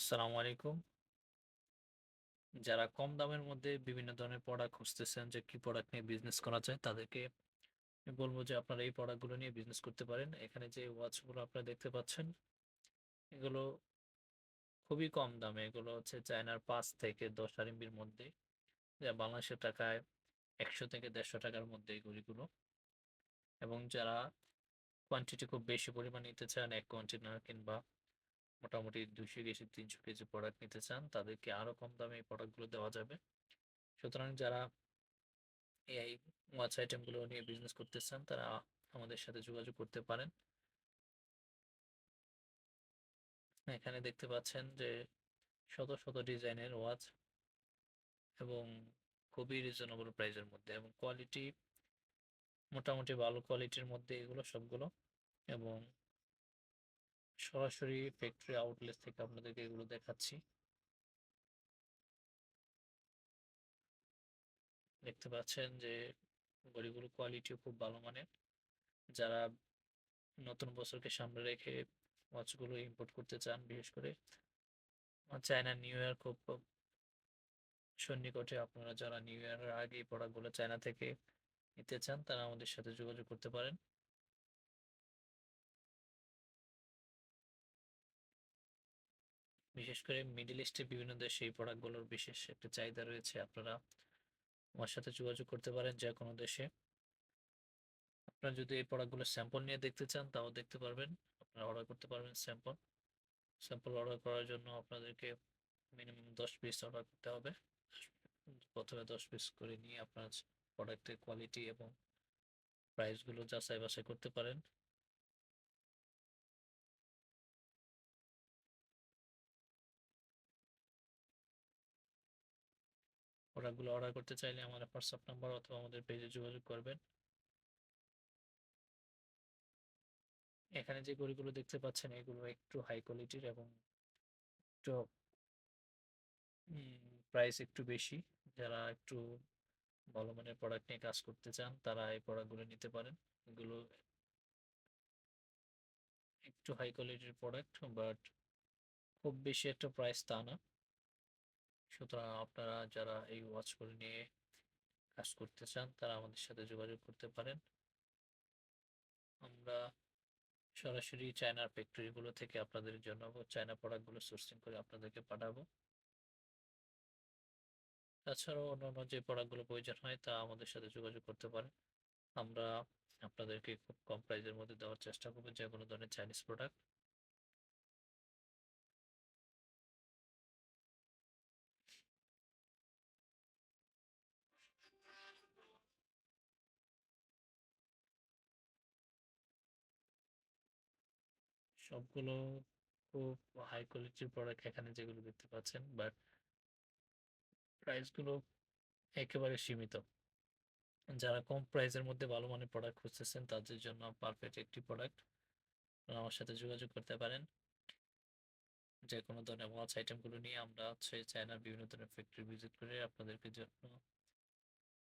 আসসালামু আলাইকুম। যারা কম দামের মধ্যে বিভিন্ন ধরনের প্রোডাক্ট খুঁজতেছেন যে কি প্রোডাক্ট নিয়ে বিজনেস করা যায়, তাদেরকে বলব যে আপনারা এই প্রোডাক্টগুলো নিয়ে বিজনেস করতে পারেন। এখানে যে ওয়াচগুলো আপনারা দেখতে পাচ্ছেন, এগুলো খুবই কম দামে। এগুলো হচ্ছে চায়নার পাঁচ থেকে ১০ আরএমবির মধ্যে। যা বাংলাদেশের টাকায় একশো থেকে দেড়শো টাকার মধ্যে এই। এবং যারা কোয়ান্টিটি খুব বেশি পরিমাণ নিতে চান ১ কন্টেনার কিংবা মোটামুটি ২০০ কেজি ৩০০ কেজি প্রোডাক্ট নিতে চান তাদেরকে আরও কম দামে এই প্রোডাক্টগুলো দেওয়া যাবে। সুতরাং যারা এই ওয়াচ আইটেমগুলো নিয়ে বিজনেস করতে চান তারা আমাদের সাথে যোগাযোগ করতে পারেন। এখানে দেখতে পাচ্ছেন যে শত, শত ডিজাইনের ওয়াচ এবং খুবই রিজনেবল প্রাইসের মধ্যে এবং কোয়ালিটি মোটামুটি ভালো কোয়ালিটির মধ্যে এগুলো সবগুলো এবং সরাসরি ফ্যাক্টরি আউটলেট থেকে আপনাদেরকে এগুলো দেখাচ্ছি। দেখতে পাচ্ছেন যে ঘড়িগুলো কোয়ালিটিও খুব ভালো মানের। যারা নতুন বছরকে সামনে রেখে ওয়াচগুলো ইম্পোর্ট করতে চান, বিশেষ করে চায়না নিউ ইয়ার খুব সন্নিকটে আপনারা যারা নিউ ইয়ারের আগে প্রোডাক্টগুলো চায়না থেকে নিতে চান, তারা আমাদের সাথে যোগাযোগ করতে পারেন। বিশেষ করে মিডিল ইস্টের বিভিন্ন দেশে এই প্রোডাক্টগুলোর বিশেষ একটা চাহিদা রয়েছে। আপনারা আমার সাথে যোগাযোগ করতে পারেন যে কোনো দেশে। আপনারা যদি এই প্রোডাক্টগুলো স্যাম্পল নিয়ে দেখতে চান, তাও দেখতে পারবেন। আপনারা অর্ডার করতে পারবেন স্যাম্পল। স্যাম্পল অর্ডার করার জন্য আপনাদেরকে মিনিমাম ১০ পিস অর্ডার করতে হবে। প্রথমে ১০ পিস করে নিয়ে আপনার প্রোডাক্টের কোয়ালিটি এবং প্রাইসগুলো যাচাই বাছাই করতে পারেন। প্রোডাক্টগুলো অর্ডার করতে চাইলে আমার হোয়াটসঅ্যাপ নাম্বার অথবা আমাদের পেজে যোগাযোগ করবেন। এখানে যে ঘড়িগুলো দেখতে পাচ্ছেন, এগুলো একটু হাই কোয়ালিটির এবং একটু প্রাইস একটু বেশি। যারা একটু ভালো মানের প্রোডাক্ট নিয়ে কাজ করতে চান, তারা এই প্রোডাক্টগুলো নিতে পারেন। এগুলো একটু হাই কোয়ালিটির প্রোডাক্ট বাট খুব বেশি একটা প্রাইস তা না। সুতরাং আপনারা যারা এই ওয়াচগুলো নিয়ে কাজ করতে চান, তারা আমাদের সাথে যোগাযোগ করতে পারেন। আমরা সরাসরি চায়নার ফ্যাক্টরিগুলো থেকে আপনাদের জন্য চায়না প্রোডাক্টগুলো সোর্সিং করে আপনাদেরকে পাঠাবো। তাছাড়াও অন্যান্য যে প্রোডাক্টগুলো প্রয়োজন হয়, তা আমাদের সাথে যোগাযোগ করতে পারেন। আমরা আপনাদেরকে খুব কম প্রাইসের মধ্যে দেওয়ার চেষ্টা করব, যে কোনো ধরনের চাইনিজ প্রোডাক্ট। সবগুলো খুব হাই কোয়ালিটির প্রোডাক্ট এখানে যেগুলো দেখতে পাচ্ছেন বাট প্রাইসগুলো একেবারে সীমিত। যারা কম প্রাইসের মধ্যে ভালো মানের প্রোডাক্ট খুঁজতেছেন, তাদের জন্য পারফেক্ট একটি প্রোডাক্ট। আমার সাথে যোগাযোগ করতে পারেন। যে কোনো ধরনের ওয়াচ আইটেমগুলো নিয়ে আমরা হচ্ছে চায়নার বিভিন্ন ধরনের ফ্যাক্টরি ভিজিট করে আপনাদেরকে জন্য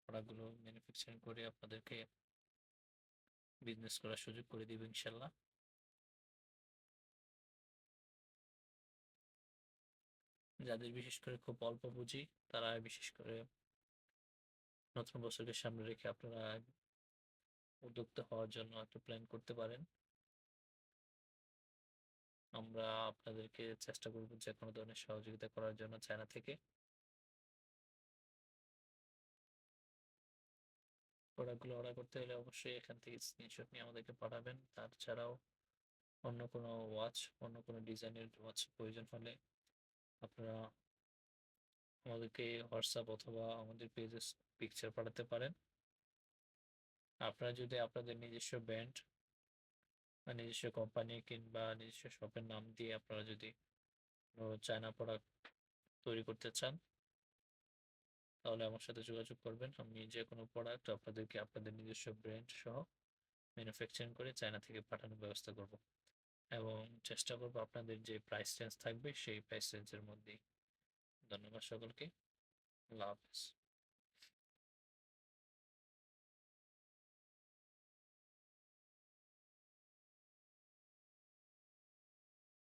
প্রোডাক্টগুলো ম্যানুফ্যাকচারিং করে আপনাদেরকে বিজনেস করার সুযোগ করে দিব ইনশাল্লাহ। যাদের বিশেষ করে খুব অল্প পুঁজি তারা বিশেষ করে নতুন বছরকে সামনে রেখে আপনারা উদ্যোক্তা হওয়ার জন্য একটা প্ল্যান করতে পারেন। আমরা আপনাদেরকে চেষ্টা করব যে কোনো ধরনের সহযোগিতা করার জন্য চায়না থেকে। প্রোডাক্টগুলো অর্ডার করতে হলে অবশ্যই এখান থেকে স্ক্রিনশট নিয়ে আমাদেরকে পাঠাবেন। তাছাড়াও অন্য কোনো ওয়াচ, অন্য কোনো ডিজাইনের ওয়াচ প্রয়োজন হলে আপনারা আমাদেরকে হোয়াটসঅ্যাপ অথবা আমাদের পেজে পিকচার পাঠাতে পারেন। আপনারা যদি আপনাদের নিজস্ব ব্র্যান্ড বা নিজস্ব কোম্পানি কিংবা নিজস্ব শপের নাম দিয়ে আপনারা যদি চায়না প্রোডাক্ট তৈরি করতে চান, তাহলে আমার সাথে যোগাযোগ করবেন। আমি যেকোনো প্রোডাক্ট আপনাদেরকে আপনাদের নিজস্ব ব্র্যান্ড সহ ম্যানুফ্যাকচারিং করে চায়না থেকে পাঠানোর ব্যবস্থা করব। এবং চেষ্টা করব আপনাদের যে প্রাইস রেঞ্জ থাকবে, সেই প্রাইস রেঞ্জের মধ্যেই। ধন্যবাদ সকলকে। আল্লাহ হাফেজ।